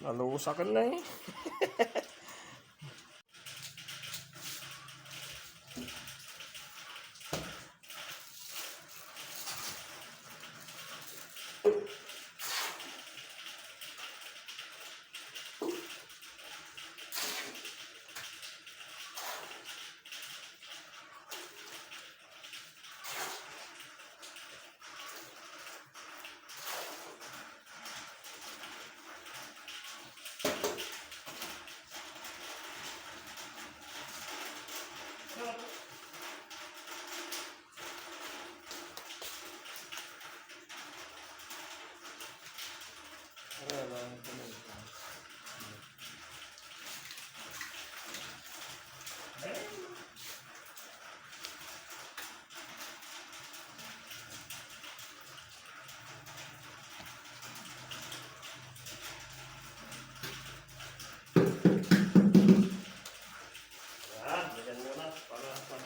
Nalusakan na eh. Yan, ganyan muna. Para pa.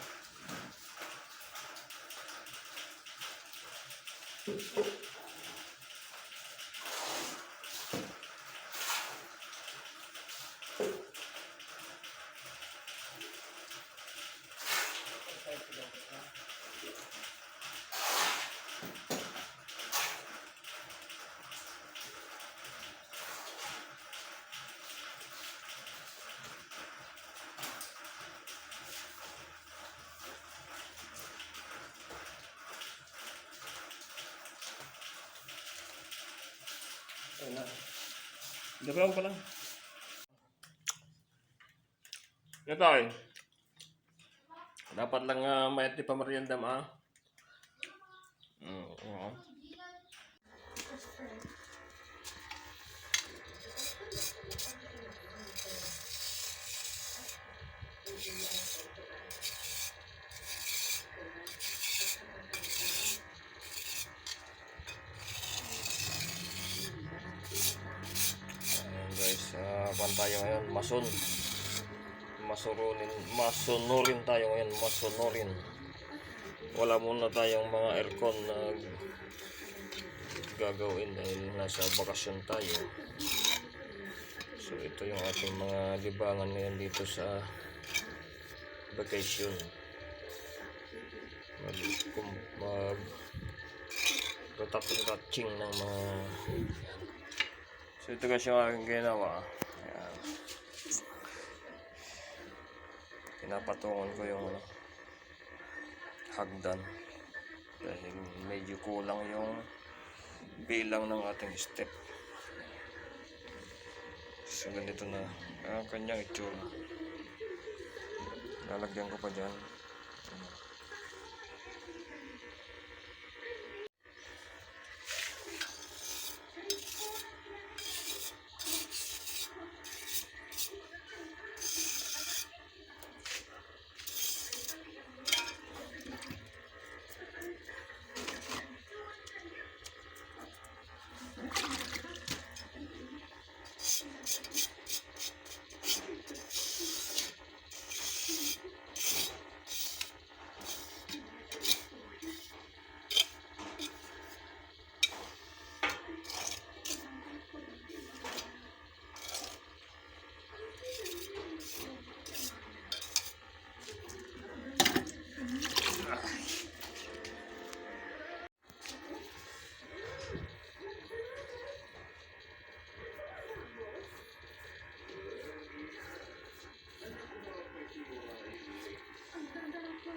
Ayun na. Gagawin ko lang. Ito eh. Dapat lang uh, may di pa merienda ma. Mm, oo. Ayan guys, pan tayo ngayon, mason. Masurunin, masunurin tayo ngayon, masunurin. Wala muna tayong mga aircon na gagawin dahil nasa bakasyon tayo. So ito yung ating mga libangan ngayon dito sa vacation. Mag, kum, mag touching ng mga So ito kasi yung aking ginawa. Pinapatungan ko yung hagdan. Dahil medyo kulang yung bilang ng ating step. So ganito na ang kanyang itsura. Lalagyan ko pa dyan.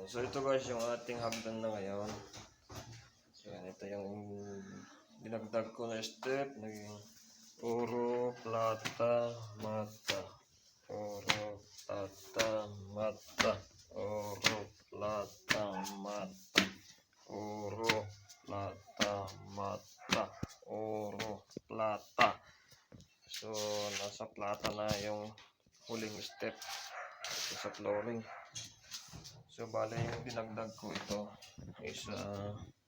Ayan. So ito guys yung ating hagdan na ngayon. Ayan, ito yung dinagdag ko na step. Naging oro, plata, mata. Oro, plata, mata. Oro, plata, mata. Oro, plata, mata. Oro, plata. So, nasa plata na yung huling step ito sa flooring. So, bale dinagdag ko ito is uh.